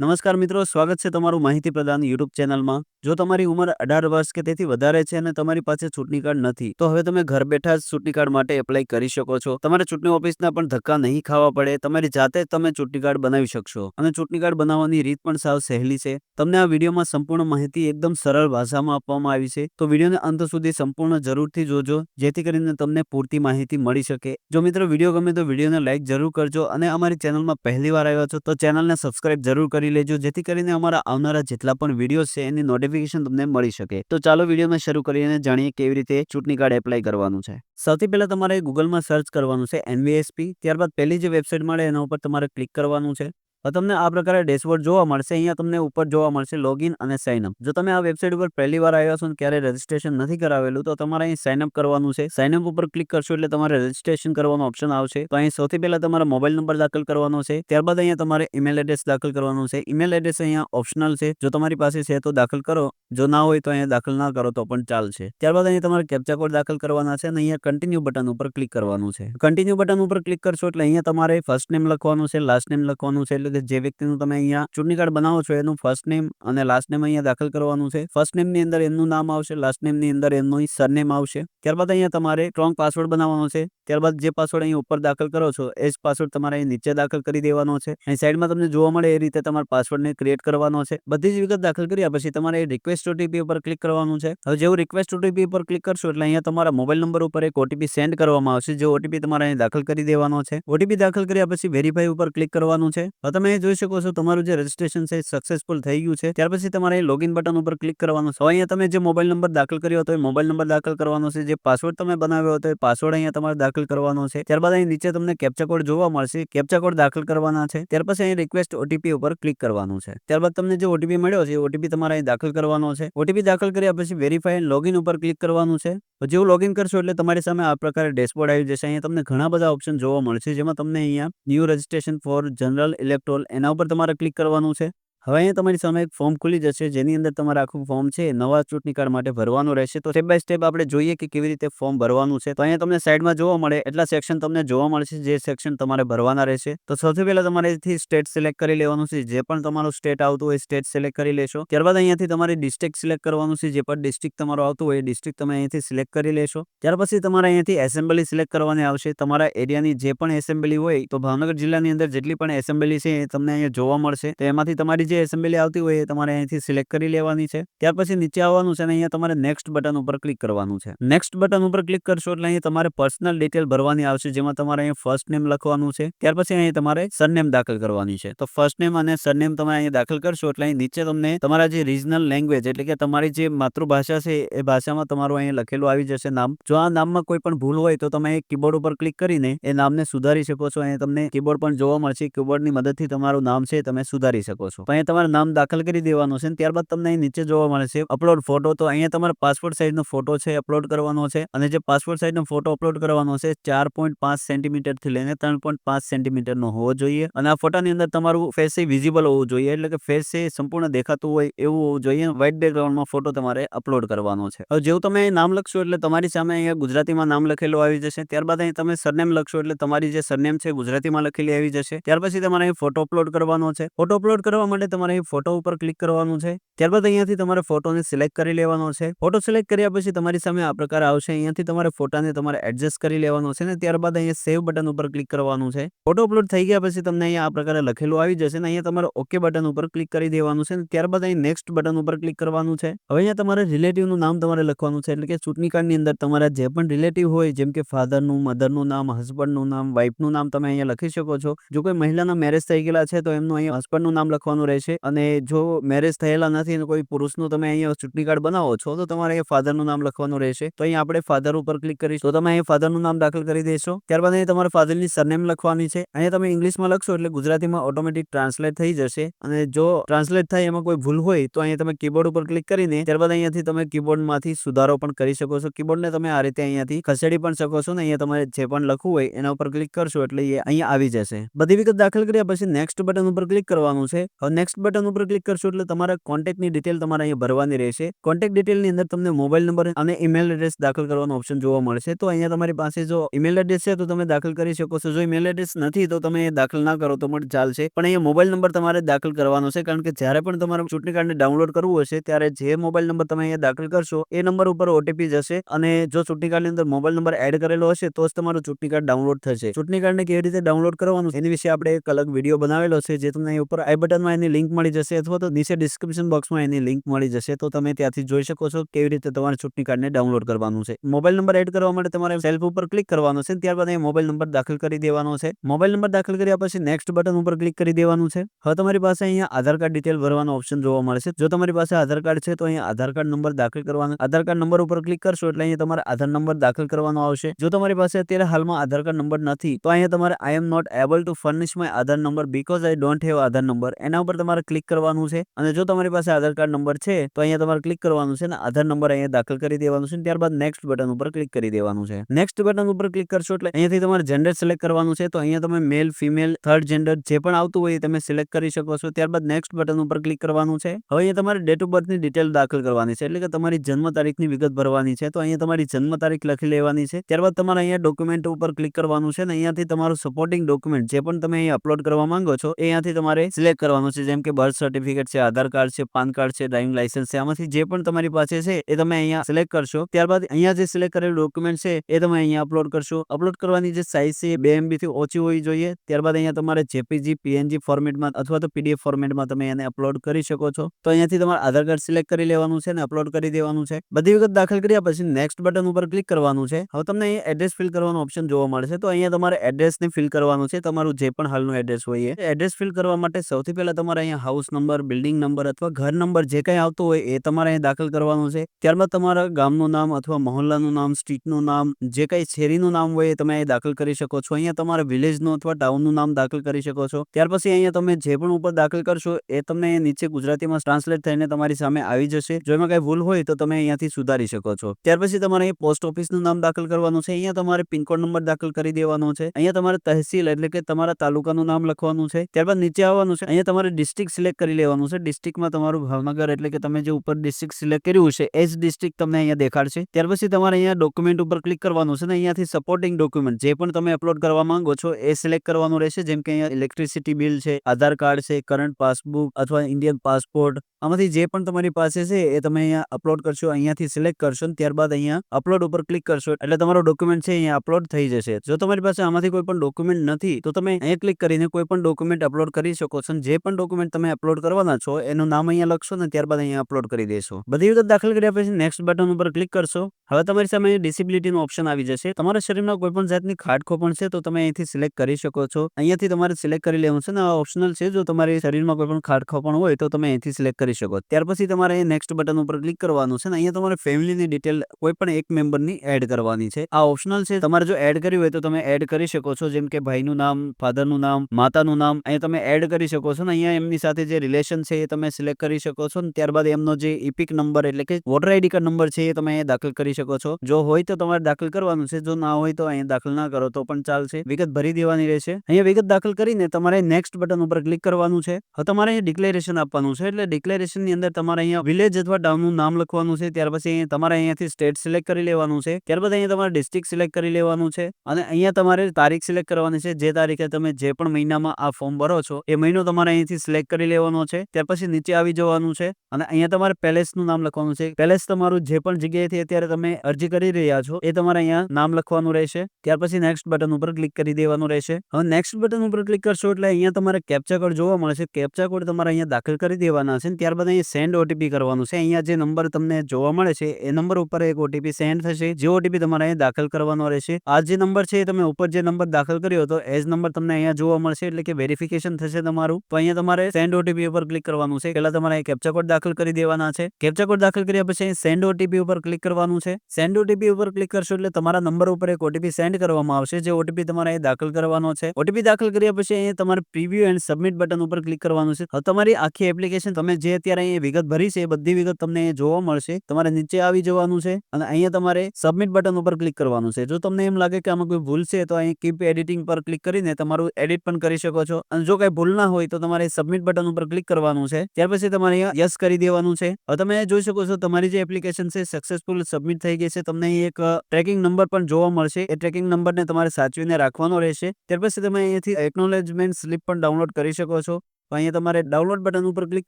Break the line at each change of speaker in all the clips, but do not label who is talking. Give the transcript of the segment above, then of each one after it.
નમસ્કાર મિત્રો, સ્વાગત છે તમારું માહિતી પ્રદાન યુટ્યુબ ચેનલમાં. જો તમારી ઉંમર અઢાર વર્ષ કે તેથી વધારે છે અને તમારી પાસે ચૂંટણી કાર્ડ નથી, તો હવે તમે ઘર બેઠા જ ચૂંટણી કાર્ડ માટે એપ્લાય કરી શકો છો. તમારે ચૂંટણી ઓફિસના પણ ધક્કા નહીં ખાવા પડે. તમારી જાતે જ તમે ચૂંટણી કાર્ડ બનાવી શકશો. અને ચૂંટણી કાર્ડ બનાવવાની રીત પણ સાવ સહેલી છે. તમને આ વિડીયોમાં સંપૂર્ણ માહિતી એકદમ સરળ ભાષામાં આપવામાં આવી છે. તો વિડીયોને અંત સુધી સંપૂર્ણ જરૂરથી જોજો, જેથી કરીને તમને પૂરતી માહિતી મળી શકે. જો મિત્રો વીડિયો ગમે તો વિડીયોને લાઇક જરૂર કરજો અને અમારી ચેનલમાં પહેલી વાર આવ્યા છો, તો ચેનલને સબસ્ક્રાઇબ જરૂર કરી લેજો, જેથી કરીને અમારા આવનારા જેટલા પણ વીડિયો છે, એની નોટિફિકેશન તમને મળી શકે. તો ચાલો વિડીયોમાં શરૂ કરીને જાણીએ કેવી રીતે ચૂંટણી કાર્ડ એપ્લાય કરવાનું છે. સૌથી પહેલા તમારે ગૂગલમાં સર્ચ કરવાનું છે એનવીએસપી ત્યારબાદ પહેલી જે વેબસાઇટ મળે, એના ઉપર તમારે ક્લિક કરવાનું છે. હવે તમને આ પ્રકારે ડેશબોર્ડ જોવા મળશે. અહીંયા તમને ઉપર જોવા મળશે લોગિન અને સાઇનઅપ જો તમે આ વેબસાઇટ ઉપર પહેલી વાર આવ્યા છો અને ક્યારે રજીસ્ટ્રેશન નથી કરાવેલું, તો તમારે અહીં સાઇનઅપ કરવાનું છે. સાઇનઅપ ઉપર ક્લિક કરશો એટલે તમારે રજીસ્ટ્રેશન કરવાનો ઓપ્શન આવશે. તો અહીં સૌથી પહેલા તમારા મોબાઈલ નંબર દાખલ કરવાનો છે. ત્યારબાદ અહીંયા તમારે ઈમેલ એડ્રેસ દાખલ કરવાનું છે. ઈમેલ એડ્રેસ અહીંયા ઓપ્શનલ છે. જો તમારી પાસે છે તો દાખલ કરો. જો ના હોય તો અહીંયા દાખલ ના કરો તો પણ ચાલશે. ત્યારબાદ અહીંયા તમારે કેપ્ચા કોડ દાખલ કરવાના છે અને અહીંયા કન્ટિન્યુ બટન ઉપર ક્લિક કરવાનું છે. કન્ટિન્યુ બટન ઉપર ક્લિક કરશો એટલે અહીંયા તમારે ફર્સ્ટ નેમ લખવાનું છે લાસ્ટ નેમ લખવાનું છે એટલે કે જે વ્યક્તિનું તમે અહીંયા ચૂંટણી કાર્ડ બનાવો છો, એનું ફર્સ્ટ નેમ અને લાસ્ટ નેમ અહીંયા દાખલ કરવાનું છે. ફર્સ્ટ નેમની અંદર એમનું નામ આવશે લાસ્ટ નેમની અંદર એમનું સરનેમ આવશે. ત્યારબાદ અહીંયા તમારે સ્ટ્રોંગ પાસવર્ડ બનાવવાનો છે. ત્યારબાદ જે પાસવર્ડ અહીં ઉપર દાખલ કરો છો, એ જ પાસવર્ડ તમારે અહીં નીચે દાખલ કરી દેવાનો છે. અહીં સાઈડમાં તમને જોવા મળે એ રીતે તમારા પાસવર્ડને ક્રિએટ કરવાનો છે. બધી જ વિગત દાખલ કર્યા પછી તમારે રિક્વેસ્ટ ઓટીપી ઉપર ક્લિક કરવાનું છે. હવે જેવું રિક્વેસ્ટ ઓટીપી ઉપર ક્લિક કરશો એટલે અહીંયા તમારા મોબાઈલ નંબર ઉપર એક ઓટીપી સેન્ડ કરવામાં આવશે. જે ઓટીપી તમારે અહીં દાખલ કરી દેવાનો છે. ઓટીપી દાખલ કર્યા પછી વેરીફાઈ ઉપર ક્લિક કરવાનું છે. હવે તમે જોઈ શકો છો તમારું જે રજિસ્ટ્રેશન છે સક્સેસફુલ થઈ ગયું છે. ત્યાર પછી તમારે લોગિન બટન ઉપર ક્લિક કરવાનું છે. અહીંયા તમે જે મોબાઈલ નંબર દાખલ કર્યો હતો એ મોબાઈલ નંબર દાખલ કરવાનો છે. જે પાસવર્ડ તમે બનાવ્યો હતો એ પાસવર્ડ અહીંયા તમારે દાખલ કરવાનો છે. ત્યારબાદ અહીં નીચે તમને કેપ્ચા કોડ જોવા મળશે. કેપ્ચા કોડ દાખલ કરવાના છે. ત્યાર પછી અહીં રિક્વેસ્ટ ઓટીપી ઉપર ક્લિક કરવાનું છે. ત્યારબાદ તમને જે ઓટીપી મળ્યો છે, એ ઓટીપી તમારે અહીં દાખલ કરવાનો છે. ઓટીપી દાખલ કર્યા પછી વેરીફાઈ લોગિન ઉપર ક્લિક કરવાનું છે. જેવું લોગિન કરશો એટલે તમારી સામે આ પ્રકારે ડેશબોર્ડ આવી જશે. અહીંયા તમને ઘણા બધા ઓપ્શન જોવા મળશે. જેમાં તમને અહીંયા new registration for general electoral એના ઉપર તમારે ક્લિક કરવાનું છે. હવે અહીંયા તમારી સામે એક ફોર્મ ખુલી જશે, જેની અંદર તમારે આખું ફોર્મ છે, નવા ચૂંટણી કાર્ડ માટે ભરવાનું રહેશે. તો સ્ટેપ બાય સ્ટેપ આપણે જોઈએ કે કેવી રીતે ફોર્મ ભરવાનું છે. તો અહીંયા તમને સાઈડમાં જોવા મળે, એટલા સેક્શન તમને જોવા મળશે જે સેક્શન તમારે ભરવાના રહેશે. તો સૌથી પહેલા તમારે અહીંથી સ્ટેટ સિલેક્ટ કરી લેવાનું છે. જે પણ તમારું સ્ટેટ આવતું હોય સ્ટેટ સિલેક્ટ કરી લેશો. ત્યારબાદ અહીંયાથી તમારે ડિસ્ટ્રિક્ટ સિલેક્ટ કરવાનું છે. જે પણ ડિસ્ટ્રિક્ટ તમારું આવતું હોય એ ડિસ્ટ્રિક્ટ તમે અહીંયાથી સિલેક્ટ કરી લેશો. ત્યાર પછી તમારે અહીંયાથી એસેમ્બલી સિલેક્ટ કરવાની આવશે. તમારા એરિયાની જે પણ એસેમ્બલી હોય, તો ભાવનગર જિલ્લાની અંદર જેટલી પણ એસેમ્બલી છે એ તમને અહીંયા જોવા મળશે. તો એમાંથી તમારી જે એસેમ્બલી આવતી હોય એ તમારે અહીંથી સિલેક્ટ કરી લેવાની છે. ત્યાર પછી નીચે આવવાનું છે અને અહીંયા તમારે નેક્સ્ટ બટન ઉપર ક્લિક કરવાનું છે. નેક્સ્ટ બટન ઉપર ક્લિક કરશો એટલે અહીંયા તમારે પર્સનલ ડિટેલ ભરવાની આવશે, જેમાં તમારે અહીંયા ફર્સ્ટ નેમ લખવાનું છે. ત્યાર પછી અહીંયા તમારે સરનેમ દાખલ કરવાની છે. તો ફર્સ્ટ નેમ અને સરનેમ તમે અહીંયા દાખલ કરશો એટલે અહીં નીચે તમને તમારા જે રિજનલ લેંગ્વેજ એટલે કે તમારી જે માતૃભાષા છે એ ભાષામાં તમારું અહીંયા લખેલું આવી જશે નામ. જો આ નામમાં કોઈ પણ ભૂલ હોય તો તમે કીબોર્ડ ઉપર ક્લિક કરીને એ નામને સુધારી શકો છો. અહીંયા તમને કીબોર્ડ પણ જોવા મળશે. કીબોર્ડની મદદથી તમારું નામ છે તમે સુધારી શકો છો. અહીંયા તમારું નામ દાખલ કરી દેવાનું છે ત્યારબાદ તમને અહીં નીચે જોવા મળે છે અપલોડ ફોટો તો અહીંયા તમારે પાસપોર્ટ સાઇઝનો ફોટો છે અપલોડ કરવાનો છે અને જે પાસપોર્ટ સાઇઝનો ફોટો અપલોડ કરવાનો છે ચાર પોઈન્ટ પાંચ સેન્ટીમીટરથી લઈને ત્રણ પોઈન્ટ પાંચ સેન્ટીમીટરનો હોવો જોઈએ અને આ ફોટાની અંદર તમારું ફેસ વિઝિબલ હોવું જોઈએ એટલે કે ફેસ સંપૂર્ણ દેખાતું હોય એવું હોવું જોઈએ વ્હાઇટ બેકગ્રાઉન્ડમાં ફોટો તમારે અપલોડ કરવાનો છે. હવે જેવું તમે નામ લખશો એટલે તમારી સામે અહીંયા ગુજરાતીમાં નામ લખેલું આવી જશે, ત્યારબાદ અહીં તમે સરનેમ લખશો એટલે તમારી જે સરનેમ છે ગુજરાતીમાં લખેલી આવી જશે, ત્યાર પછી તમારે અહીં ફોટો અપલોડ કરવાનો છે. ફોટો અપલોડ કરવા માટે તમારે અહીં ફોટો ઉપર ક્લિક કરવાનું છે. ત્યારબાદ અહીંયાથી તમારે ફોટોને સિલેક્ટ કરી લેવાનો છે. ફોટો સિલેક્ટ કર્યા પછી તમારી સામે આ પ્રકાર આવશે. અહીંયાથી તમારે ફોટાને તમારે એડજસ્ટ કરી લેવાનો છે ને ત્યારબાદ અહીંયા સેવ બટન ઉપર ક્લિક કરવાનું છે. ફોટો અપલોડ થઈ ગયા પછી તમને અહીંયા આ પ્રકારે લખેલું આવી જશે ને અહીંયા તમારે ઓકે બટન ઉપર ક્લિક કરી દેવાનું છે ત્યારબાદ અહીં નેક્સ્ટ બટન ઉપર ક્લિક કરવાનું છે. હવે અહીંયા તમારે રિલેટિવનું નામ તમારે લખવાનું છે એટલે કે ચૂંટણી કાર્ડની અંદર તમારા જે પણ રિલેટિવ હોય જેમ કે ફાધરનું મધરનું નામ હસબન્ડનું નામ વાઇફનું નામ તમે અહીંયા લખી શકો છો. જો કોઈ મહિલાના મેરેજ થઈ ગયેલા છે તો એમનું અહીંયા હસબન્ડનું નામ લખવાનું રહેશે. અને જો મેરેજ થયેલા નથી અને કોઈ પુરુષનું તમે અહીંયા ચૂંટણી કાર્ડ બનાવો છો, તો તમારે અહીંયા ફાધરનું નામ લખવાનું રહેશે. તો અહીંયા આપણે ફાધર ઉપર ક્લિક કરીશું. તો તમે અહીંયા ફાધરનું નામ દાખલ કરી દેશો. ત્યારબાદ અહીં તમારે ફાધરની સરનેમ લખવાની છે. અહીંયા તમે ઇંગ્લિશમાં લખશો એટલે ગુજરાતીમાં ઓટોમેટિક ટ્રાન્સલેટ થઈ જશે. અને જો ટ્રાન્સલેટ થાય એમાં કોઈ ભૂલ હોય, તો અહીંયા તમે કીબોર્ડ ઉપર ક્લિક કરીને, ત્યારબાદ અહીંયાથી તમે કીબોર્ડમાંથી સુધારો પણ કરી શકો છો. કીબોર્ડને તમે આ રીતે અહીંયાથી ખસેડી પણ શકો છો ને અહીંયા તમારે જે પણ લખવું હોય એના ઉપર ક્લિક કરશો એટલે એ અહીંયા આવી જશે. બધી વિગત દાખલ કર્યા પછી નેક્સ્ટ બટન ઉપર ક્લિક કરવાનું છે. નેક્સ્ટ નેક્સ્ટ બટન ઉપર ક્લિક કરશો એટલે તમારા કોન્ટેક્ટની ડિટેલ તમારે અહીંયા ભરવાની રહેશે. કોન્ટેક્ટ ડિટેલની અંદર તમને મોબાઈલ નંબર અને ઈમેલ એડ્રેસ દાખલ કરવાનો ઓપ્શન જોવા મળશે. તો અહીંયા તમારી પાસે જો ઈમેલ એડ્રેસ છે તો તમે દાખલ કરી શકો છો. જો ઈમેલ એડ્રેસ નથી તો તમે દાખલ ના કરો તો પણ ચાલશે. પણ અહીંયા મોબાઈલ નંબર તમારે દાખલ કરવાનો છે કારણ કે જ્યારે પણ તમારે ચૂંટણી કાર્ડને ડાઉનલોડ કરવું હશે ત્યારે જે મોબાઈલ નંબર તમે અહીંયા દાખલ કરશો એ નંબર ઉપર ઓટીપી જશે અને જો ચૂંટણી કાર્ડની અંદર મોબાઈલ નંબર એડ કરેલો હશે તો જ તમારું ચૂંટણી કાર્ડ ડાઉનલોડ થશે. ચૂંટણી કાર્ડને કેવી રીતે ડાઉનલોડ કરવાનું એની વિશે આપણે એક અલગ વીડિયો બનાવેલો છે જે તમને અહીં ઉપર આઈ બટનમાં એની લિંક મળી જશે અથવા તો નીચે ડિસ્ક્રિપ્શન બોક્સમાં એની લિંક મળી જશે. તો તમે ત્યાંથી જોઈ શકો છો કેવી રીતે તમારે ચૂંટણી કાર્ડને ડાઉનલોડ કરવાનું છે. મોબાઈલ નંબર એડ કરવા માટે તમારે સેલ્ફ ઉપર ક્લિક કરવાનો છે. ત્યારબાદ અહીં મોબાઈલ નંબર દાખલ કરી દેવાનો છે. મોબાઈલ નંબર દાખલ કર્યા પછી નેક્સ્ટ બટન ઉપર ક્લિક કરી દેવાનું છે. હવે તમારી પાસે અહીંયા આધાર કાર્ડ ડિટેલ ભરવાનો ઓપ્શન જોવા મળશે જો તમારી પાસે આધાર કાર્ડ છે તો અહીંયા આધાર કાર્ડ નંબર દાખલ કરવાનો, આધાર કાર્ડ નંબર ઉપર ક્લિક કરશો એટલે અહીંયા તમારે આધાર નંબર દાખલ કરવાનો આવશે. જો તમારી પાસે અત્યારે હાલમાં આધાર કાર્ડ નંબર નથી, તો અહીંયા તમારે I am not able to furnish my Aadhaar number because I don't have Aadhaar number એના ઉપર તમારે ક્લિક કરવાનું છે અને જો તમારી પાસે આધાર કાર્ડ નંબર છે, તો અહીંયા તમારે ક્લિક કરવાનું છે અને આધાર નંબર અહીંયા દાખલ કરી દેવાનું છે ત્યારબાદ નેક્સ્ટ બટન ઉપર ક્લિક કરી દેવાનું છે. નેક્સ્ટ બટન ઉપર ક્લિક કરશો એટલે અહીંયાથી તમારે જેન્ડર સિલેક્ટ કરવાનું છે, તો અહીંયા તમે મેલ ફિમેલ થર્ડ જેન્ડર જે પણ આવતું હોય એ તમે સિલેક્ટ કરી શકો છો. ત્યારબાદ નેક્સ્ટ બટન ઉપર ક્લિક કરવાનું છે. હવે અહીંયા તમારે ડેટ ઓફ બર્થની ડિટેલ દાખલ કરવાની છે, એટલે કે તમારી જન્મ તારીખની વિગત ભરવાની છે, તો અહીંયા તમારી જન્મ તારીખ લખી લેવાની છે. ત્યારબાદ તમારે અહીંયા ડોક્યુમેન્ટ ઉપર ક્લિક કરવાનું છે અને અહીંયાથી તમારું સપોર્ટિંગ ડોક્યુમેન્ટ જે પણ તમે અહીં અપલોડ કરવા માંગો છો, એ અહીંયાથી તમારે સિલેક્ટ કરવાનું છે. જેમ કે બર્થ સર્ટિફિકેટ છે, આધાર કાર્ડ છે, પાન કાર્ડ છે ડ્રાઇવિંગ લાઇસન્સ છે, આમાંથી જે પણ તમારી પાસે છે એ તમે અહીંયા સિલેક્ટ કરશો. ત્યારબાદ અહીંયા જે સિલેક્ટ કરેલું ડોક્યુમેન્ટ છે એ તમે અહીંયા અપલોડ કરશો. અપલોડ કરવાની જે સાઇઝ છે એ બે એમબી થી ઓછી હોવી જોઈએ. ત્યારબાદ અહીંયા તમારે જેપીજી પીએનજી ફોર્મેટમાં અથવા તો પીડીએફ ફોર્મેટમાં તમે એને અપલોડ કરી શકો છો. તો અહીંયાથી તમારે આધાર કાર્ડ સિલેક્ટ કરી લેવાનું છે અને અપલોડ કરી દેવાનું છે. બધી વિગત દાખલ કર્યા પછી નેક્સ્ટ બટન ઉપર ક્લિક કરવાનું છે. હવે તમને અહીંયા એડ્રેસ ફિલ કરવાનો ઓપ્શન જોવા મળશે. તો અહીંયા તમારે એડ્રેસને ફિલ કરવાનું છે. તમારું જે પણ હાલનું એડ્રેસ હોય એ. એડ્રેસ ફિલ કરવા માટે સૌથી પહેલા તમારે અહીંયા હાઉસ નંબર બિલ્ડિંગ નંબર અથવા ઘર નંબર જે કંઈ આવતો હોય એ તમારે અહીં દાખલ કરવાનો છે. ત્યારબાદ તમારા ગામનું નામ અથવા મહોલ્લાનું નામ સ્ટ્રીટનું નામ, જે કંઈ શેરીનું નામ હોય એ તમે અહીં દાખલ કરી શકો છો. અહીંયા તમારા વિલેજનું અથવા ટાઉનનું નામ દાખલ કરી શકો છો. ત્યાર પછી અહીંયા તમે જે પણ ઉપર દાખલ કરશો એ તમને નીચે ગુજરાતીમાં ટ્રાન્સલેટ થઈને તમારી સામે આવી જશે. જો એમાં કંઈ ભૂલ હોય તો તમે અહીંયાથી સુધારી શકો છો. ત્યાર પછી તમારે અહીં પોસ્ટ ઓફિસનું નામ દાખલ કરવાનું છે. અહીંયા તમારે પિનકોડ નંબર દાખલ કરી દેવાનો છે. અહીંયા તમારે તહેસીલ એટલે કે તમારા તાલુકાનું નામ લખવાનું છે. ત્યારબાદ નીચે આવવાનું છે. અહીંયા તમારે ડિસ્ટ્રિક્ટ સિલેક્ટ કરી લેવાનું છે. ડિસ્ટ્રિક્ટમાં તમારું ભાવનગર એટલે કે તમે જે ઉપર ડિસ્ટ્રિક્ટ સિલેક્ટ કર્યું છે એ જ ડિસ્ટ્રિક્ટ તમને અહીંયા દેખાડશે. ત્યાર પછી તમારે અહીંયા ડોક્યુમેન્ટ ઉપર ક્લિક કરવાનું છે ને, અહીંયાથી સપોર્ટિંગ ડોક્યુમેન્ટ જે પણ તમે અપલોડ કરવા માંગો છો, એ સિલેક્ટ કરવાનું રહેશે. જેમ કે અહીંયા ઇલેક્ટ્રિસિટી બિલ છે, આધાર કાર્ડ છે કરંટ પાસબુક અથવા ઇન્ડિયન પાસપોર્ટ આમાંથી જે પણ તમારી પાસે છે, એ તમે અહીંયા અપલોડ કરશો, અહીંયાથી સિલેક્ટ કરશો ત્યારબાદ અહીંયા અપલોડ ઉપર ક્લિક કરશો, એટલે તમારો ડોક્યુમેન્ટ છે અહીંયા અપલોડ થઈ જશે. જો તમારી પાસે આમાંથી કોઈ પણ ડોક્યુમેન્ટ નથી, તો તમે અહીંયા ક્લિક કરીને કોઈ પણ ડોક્યુમેન્ટ અપલોડ કરી શકો છો જે પણ ડોક્યુમેન્ટ તમે અપલોડ કરવાના છો, એનું નામ અહીંયા લખશો ને ત્યારબાદ અહીંયા અપલોડ કરી દેશો. બધી વિગત દાખલ કર્યા પછી નેક્સ્ટ બટન ઉપર ક્લિક કરશો. હવે તમારી સામે ડિસેબિલિટીનો ઓપ્શન આવી જશે. તમારા શરીરમાં કોઈ પણ જાતની ખાડખો પણ છે તો તમે અહીંથી સિલેક્ટ કરી શકો છો. અહીંયાથી તમારે સિલેક્ટ કરી લેવું છે ને, આ ઓપ્શનલ છે. જો તમારી શરીરમાં કોઈ પણ ખાડખો પણ હોય તો તમે અહીંથી સિલેક્ટ કરી શકો. ત્યાર પછી તમારે નેક્સ્ટ બટન ઉપર ક્લિક કરવાનું છે ને, અહીંયા તમારે ફેમિલીની ડિટેલ કોઈ પણ એક મેમ્બરની એડ કરવાની છે. આ ઓપ્શનલ છે. તમારે જો એડ કરવી હોય તો તમે એડ કરી શકો છો. જેમ કે ભાઈનું નામ ફાધરનું નામ, માતાનું નામ, અહીંયા તમે એડ કરી શકો છો ને, અહીંયા એમની સાથે જે રિલેશન છે એ તમે સિલેક્ટ કરી શકો છો ને ત્યારબાદ એમનો જે ઇપિક નંબર એટલે કે વોટર આઈડી કાર્ડ નંબર છે એ તમે અહીંયા દાખલ કરી શકો છો. જો હોય તો તમારે દાખલ કરવાનું છે, જો ના હોય તો અહીંયા દાખલ ના કરો તો પણ ચાલશે. વિગત ભરી દેવાની રહેશે. અહીંયા વિગત દાખલ કરીને તમારે નેક્સ્ટ બટન ઉપર ક્લિક કરવાનું છે. હવે તમારે અહીંયા ડિક્લેરેશન આપવાનું છે, એટલે ડિક્લેરેશનની અંદર તમારે અહીંયા વિલેજ અથવા ટાઉનનું નામ લખવાનું છે, ત્યાર પછી અહીંયા તમારે અહીંયાથી સ્ટેટ સિલેક્ટ કરી લેવાનું છે. ત્યારબાદ અહીંયા તમારે ડિસ્ટ્રિક્ટ સિલેક્ટ કરી લેવાનું છે અને અહીંયા તમારે તારીખ સિલેક્ટ કરવાની છે. જે તારીખે તમે જે પણ મહિનામાં આ ફોર્મ ભરો છો, એ મહિનો તમારે અહીંથી સિલેક્ટ કરી લેવાનો છે, ત્યાર પછી નીચે આવી જવાનું છે અને અહીંયા તમારે પેલેસનું નામ લખવાનું છે. પેલેસ તમારું જે પણ જગ્યાએથી અત્યારે તમે અરજી કરી રહ્યા છો, એ તમારે અહીંયા નામ લખવાનું રહેશે. ત્યાર પછી નેક્સ્ટ બટન ઉપર ક્લિક કરી દેવાનું રહેશે. હવે નેક્સ્ટ બટન ઉપર ક્લિક કરશો એટલે અહીંયા તમારે કેપ્ચા કોડ જોવા મળશે. કેપ્ચા કોડ તમારે અહીંયા દાખલ કરી દેવાના છે ત્યારબાદ અહીંયા સેન્ડ ઓટીપી કરવાનું છે. અહીંયા જે નંબર તમને જોવા મળે છે, એ નંબર ઉપર એક ઓટીપી સેન્ડ થશે. જે ઓટીપી તમારે અહીંયા દાખલ કરવાનો રહેશે. આ જે નંબર છે એ તમે ઉપર જે નંબર દાખલ કર્યો હતો, એ જ નંબર તમને અહીંયા જોવા મળશે એટલે કે વેરિફિકેશન થશે તમારું. તો અહીંયા તમારે સેન્ડ ઓટીપી ઉપર ક્લિક કરવાનું છે. પહેલા તમારે કેપ્ચા કોડ દાખલ કરી દેવાના છે. કેપ્ચા કોડ દાખલ કર્યા પછી સેન્ડ ઓટીપી ઉપર ક્લિક કરવાનું છે. સેન્ડ ઓટીપી ઉપર ક્લિક કરશો એટલે તમારા નંબર ઉપર એક ઓટીપી સેન્ડ કરવામાં આવશે, જે ઓટીપી તમારે દાખલ કરવાનો છે. ઓટીપી દાખલ કર્યા પછી અહીં તમારે પ્રિવ્યુ એન્ડ સબમિટ બટન ઉપર ક્લિક કરવાનું છે. તમારી આખી એપ્લિકેશન તમે જે અત્યારે અહીં વિગત ભરી છે એ બધી વિગત તમને જોવા મળશે. તમારે નીચે આવી જવાનું છે અને અહીંયા તમારે સબમિટ બટન ઉપર ક્લિક કરવાનું છે. જો તમને એમ લાગે કે આમાં કોઈ ભૂલ છે તો અહીં કીપ એડિટિંગ પર ક્લિક કરીને તમારું એડિટ પણ કરી શકો છો. અને જો કઈ ભૂલ ના હોય તો તમારે સબમિટ સબમિટ બટન ઉપર ક્લિક કરવાનું છે. ત્યાર પછી તમારે અહીંયા યસ કરી દેવાનું છે. હવે તમે જોઈ શકો છો, તમારી જે એપ્લિકેશન છે સક્સેસફુલ સબમિટ થઈ ગઈ છે. તમને એક ટ્રેકિંગ નંબર પણ જોવા મળશે. એ ટ્રેકિંગ નંબરને તમારે સાચવીને રાખવાનો રહેશે. ત્યાર પછી તમે અહીંયાથી એકનોલેજમેન્ટ સ્લિપ પણ ડાઉનલોડ કરી શકો છો. તો અહીંયા તમારે ડાઉનલોડ બટન ઉપર ક્લિક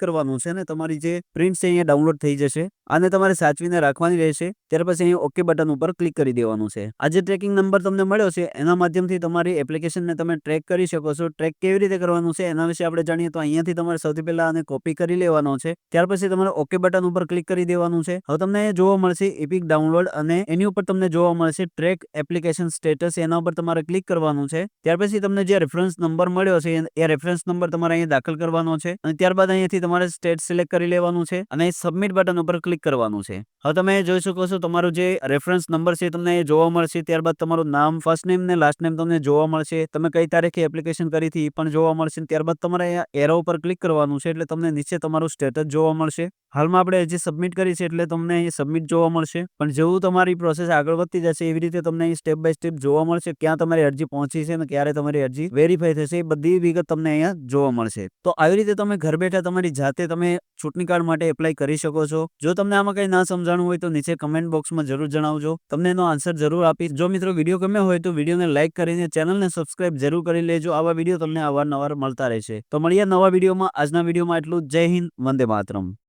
કરવાનું છે ને, તમારી જે પ્રિન્ટ છે અહીંયા ડાઉનલોડ થઈ જશે. આને તમારે સાચવીને રાખવાની રહેશે. ત્યાર પછી અહીંયા ઓકે બટન ઉપર ક્લિક કરી દેવાનું છે. આ જે ટ્રેકિંગ નંબર તમને મળ્યો છે, એના માધ્યમથી તમારી એપ્લિકેશનને તમે ટ્રેક કરી શકો છો. ટ્રેક કેવી રીતે કરવાનું છે, એના વિશે આપણે જાણીએ તો અહીંયાથી તમારે સૌથી પહેલા આને કોપી કરી લેવાનો છે. ત્યાર પછી તમારે ઓકે બટન ઉપર ક્લિક કરી દેવાનું છે. હવે તમને અહીંયા જોવા મળશે એપિક ડાઉનલોડ અને એની ઉપર તમને જોવા મળશે ટ્રેક એપ્લિકેશન સ્ટેટસ એના ઉપર તમારે ક્લિક કરવાનું છે. ત્યાર પછી તમને જે રેફરન્સ નંબર મળ્યો છે, એ રેફરન્સ નંબર તમારે અહીંયા દાખલ કરવાનો છે અને ત્યારબાદ અહીંયાથી તમારે સ્ટેટ સિલેક્ટ કરી લેવાનું છે અને સબમિટ બટન ઉપર ક્લિક કરવાનું છે. હવે તમે જોઈ શકો છો તમારું જે રેફરન્સ નંબર છે તમને એ જોવા મળશે. ત્યારબાદ તમારું નામ, ફર્સ્ટ નેમ ને લાસ્ટ નેમ તમને જોવા મળશે. તમે કઈ તારીખે એપ્લિકેશન કરી હતી એ પણ જોવા મળશે. ત્યારબાદ તમારે એરો ઉપર ક્લિક કરવાનું છે એટલે તમને નીચે તમારું સ્ટેટસ જોવા મળશે. હાલમાં આપણે હજી સબમિટ કરી છે એટલે તમને અહીં સબમિટ જોવા મળશે. પણ જેવું તમારી પ્રોસેસ આગળ વધતી જશે, એવી રીતે તમને અહીં સ્ટેપ બાય સ્ટેપ જોવા મળશે ક્યાં તમારી અરજી પહોંચી છે અને ક્યારે તમારી અરજી વેરીફાઈ થશે, એ બધી વિગત તમને અહીંયા જોવા મળશે. તો આવી રીતે તમે ઘર બેઠા તમારી જાતે તમે ચૂંટણી કાર્ડ માટે એપ્લાય કરી શકો છો. જો તમને આમાં કંઈ ના સમજાણું હોય તો નીચે કમેન્ટ બોક્સમાં જરૂર જણાવજો. તમને એનો આન્સર જરૂર આપીશ. જો મિત્રો વીડિયો ગમ્યો હોય તો વિડીયોને લાઇક કરીને ચેનલને સબસ્ક્રાઇબ જરૂર કરી લેજો. આવા વીડિયો તમને અવારનવાર મળતા રહેશે. તો મળીએ નવા વિડીયોમાં આજના વિડીયોમાં એટલું જય હિન્દ. વંદે માતરમ.